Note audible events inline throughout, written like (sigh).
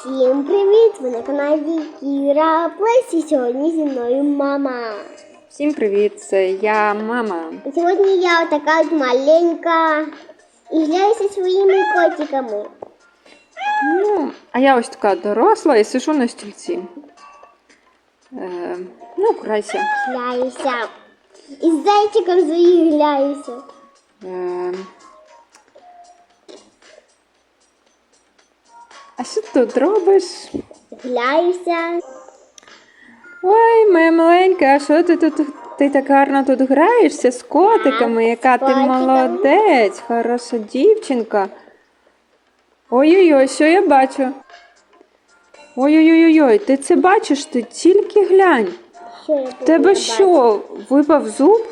Всім привіт! Ви на каналі Кіра Плес і сьогодні зі мною мама. Всім привіт, це я мама. І сьогодні я така от маленька і граюся своїми котиками. Ну, а я ось така доросла і сижу на стільці. Е, ну, грайся. Граюся. І з зайчиком своїм граюся. Е, а що ти тут робиш? Граюся. Ой, моя маленька, а що ти тут? Ти так гарно тут граєшся з котиками, яка ти молодець, хороша дівчинка. Ой-ой-ой, що я бачу? Ой-ой-ой, ти це бачиш? Ти тільки глянь. В тебе що, випав зуб?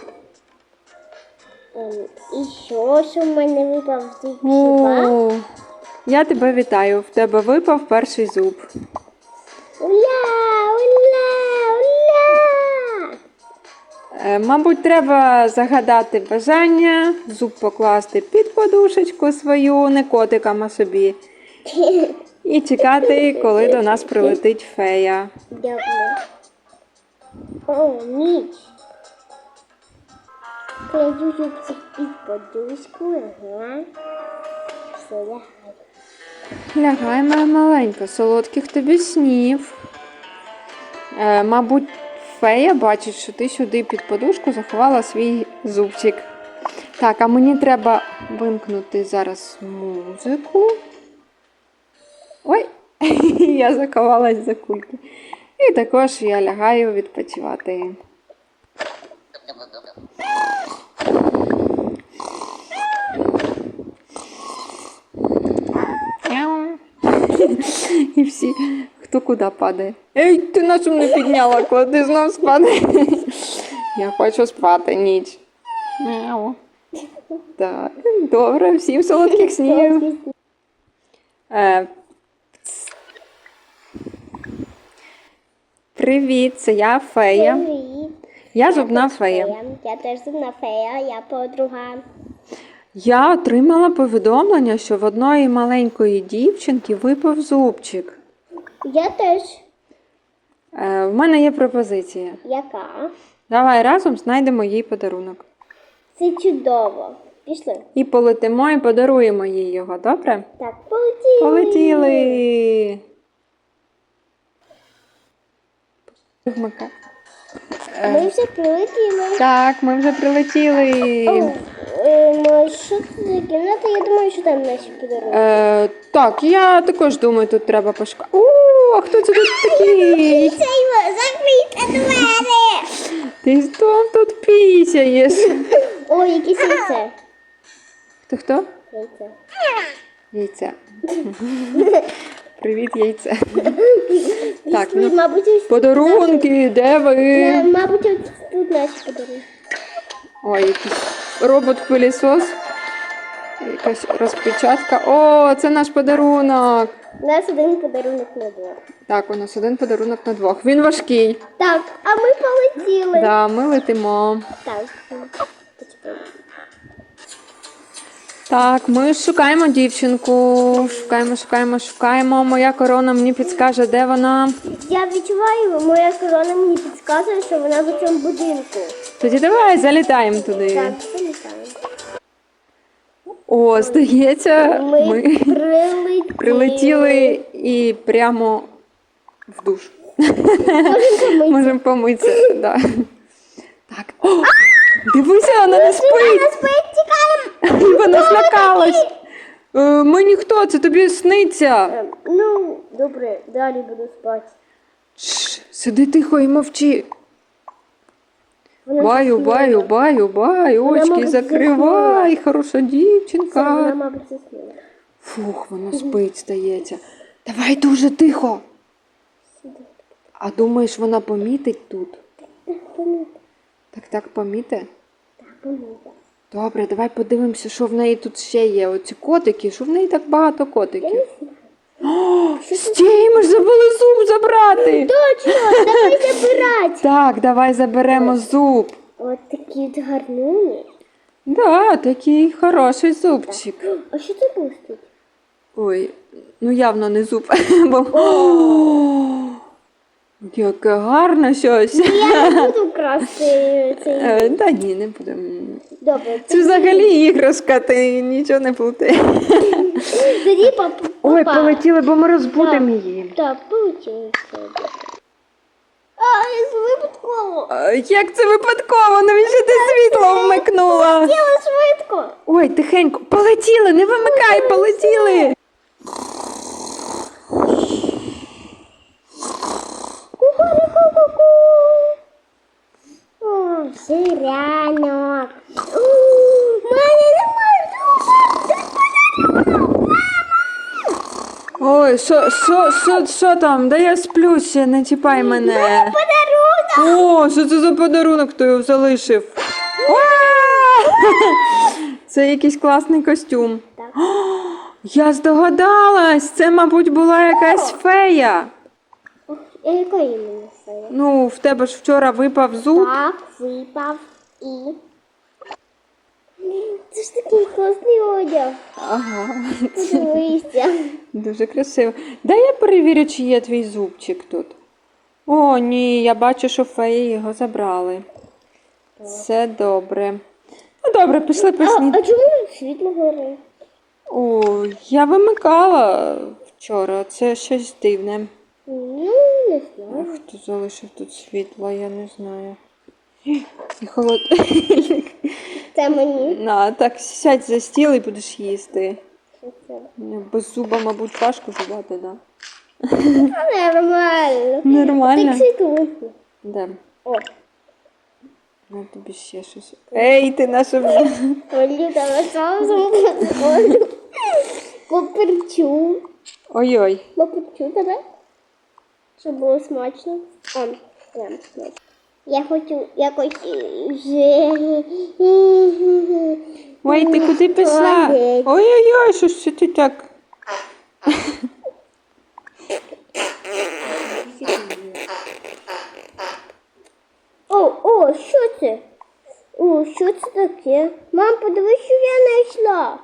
Ем, І що, що в мене випав з цих зуба? О, я тебе вітаю. В тебе випав перший зуб. Уля, уля, уля! Е, мабуть, треба загадати бажання, зуб покласти під подушечку свою, не котикам, а собі. І чекати, коли до нас прилетить фея. Дякую. О, ніч. Кладу зубчик під подушку, ага. Все, лягай. Лягай, моя маленька, солодких тобі снів. Е, мабуть, фея бачить, що ти сюди під подушку заховала свій зубчик. Так, а мені треба вимкнути зараз музику. Ой, (laughs) я заховалась за кульки. І також я лягаю відпочивати. Мяу. І всі, хто куди падає. Ей, ти на чому не підняла, клади знов спати. Я хочу спати ніч. Мяу. Так, добре, всім солодких снів. Е, Привіт, це я фея. Привіт. Я зубна фея. Я теж зубна фея, я подруга. Я отримала повідомлення, що в одної маленької дівчинки випав зубчик. Я теж. Е, в мене є пропозиція. Яка? Давай разом знайдемо їй подарунок. Це чудово. Пішли. І полетимо і подаруємо їй його, добре? Так, полетіли. Полетіли. Вмикай. Ми вже прилетіли. Так, ми вже прилетіли. О, ну, що це за кімната? Я думаю, що там наші подарунки. Е, так, я також думаю, тут треба пошукати. О, а хто це тут такий? (laughs) Це його закрийте двері. Ти хто тут пісяєш? Ой, якесь яйце. Хто хто? Яйце. Яйця. (laughs) Привіт, яйце. Так, ну, Подарунки, де ви? Е, Мабуть, ось тут наші подарунки. Ой, якийсь робот-пилісос. Якась розпечатка. О, це наш подарунок. У нас один подарунок на двох. Так, у нас один подарунок на двох. Він важкий. Так, а ми полетіли. Да, ми летимо. Так, почекай. Так, ми шукаємо дівчинку. Шукаємо, шукаємо, шукаємо. Моя корона мені підскаже, де вона. Я відчуваю, моя корона мені підказує, що вона в цьому будинку. Тоді давай залітаємо туди. Так, політаємо. О, здається, Ми, ми прилетіли. прилетіли і прямо в душ. Можемо помитися. Можемо помитися. Да. Так. Дивися, вона не спить. Вона спить, тікаємо. (laughs) Вона злякалась. Е, Ми ніхто, це тобі сниться. Е, Ну, добре, далі буду спати. Шш, сиди тихо і мовчи. Вона Баю, заснула. баю, баю, баю, Вона, очки мабуть, закривай, хороша Це вона, дівчинка. мабуть, заснула. Фух, вона спить, здається. Давай дуже тихо. А думаєш, вона помітить тут? Так, помітила. Так, так, поміте? Так, помітила. Добре, давай подивимося, що в неї тут ще є. Оці котики, що в неї так багато котиків. (gasps) О, стій, ми ж забули зуб забрати. Точно, давай забирати. (laughs) Так, давай заберемо зуб. От такі от гарнуні. Да, такий хороший зубчик. А що це пустить? Ой, Ну, явно не зуб. (laughs) Бо... (gasps) (gasps) Яке гарне щось. Я не буду красти цей. Е, Та ні, не будемо. Добре. Це взагалі іграшка, ти нічого не плути. Тоді пап... Ой, полетіли, бо ми розбудемо її. Так, получилось. А, я випадково. Як це випадково? Навіщо ти світло вмикнула? Я швидко. Ой, тихенько, полетіли, не вимикай, полетіли. Ку-ку-ку-ку-ку. О, сирянок. Ой, що, що, що, що там? Да я сплю ще, не чіпай мене. Подарунок. О, що це за подарунок, хто його залишив? (laughs) Це якийсь класний костюм. Я здогадалась, це, мабуть, була якась фея. Якої мені сили? Ну, в тебе ж вчора випав зуб. Так, випав і. Це ж такий класний одяг. Ага, Подивися. дуже красиво. Дай я перевірю, чи є твій зубчик тут. О, ні, я бачу, що феї його забрали. Все добре. Ну добре, пішли А, поснідати. а чому тут світло горить? О, я вимикала вчора. Це щось дивне. Ну, не знаю. Хто залишив тут світло, я не знаю. І (laughs) холодильник. Це мені. На, так сядь за стіл і будеш їсти. Без зуба, мабуть, важко жувати, да? Нормально. Нормально. Так. Да. О, Ну, тобі ще щось. Ей, ти наша. Оліта на соусом подходу. Поперчу. Ой-ой. Поперчу тебе. Щоб було смачно. Он, прям смачно. Я хочу якось вже... Ой, ти куди пішла? Ой-ой-ой, що ж це ти так? О, о, що це? О, що це таке? Мам, подивись, що я знайшла.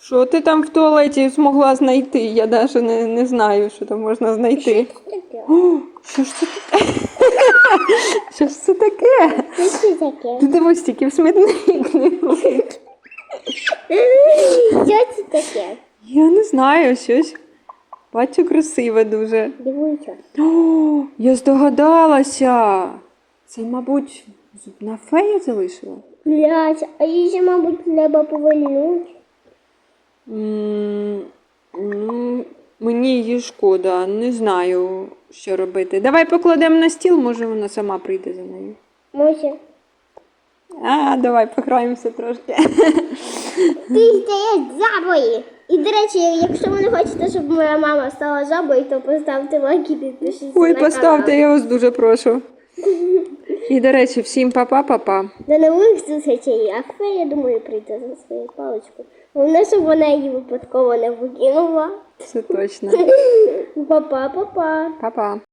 Що ти там в туалеті змогла знайти? Я навіть не, не знаю, що там можна знайти. Таке. О, що ж це таке? (laughs) Що ж це таке? Що таке? Ти дивись, тільки в смітник не влить. Що це таке? Я не знаю, щось. Бачу, красиве дуже. Дивися. О, я здогадалася. Це, мабуть, зубна фея залишила. Блять, а її ще, мабуть, треба повернути. М, Ну, мені її шкода, не знаю, що робити. Давай покладемо на стіл, може вона сама прийде за нею. Може. А, давай пограємося трошки. Ти стаєш жабою. І, до речі, якщо ви не хочете, щоб моя мама стала жабою, то поставте лайк і підпишіться Ой, на поставте, канал. я вас дуже прошу. І, до речі, всім па-па-па-па. До нових зустрічей. А хто, я думаю, прийде за свою паличку. Головне, щоб вона її випадково не викинула. Це точно. (laughs) Па-па, па-па. Па-па.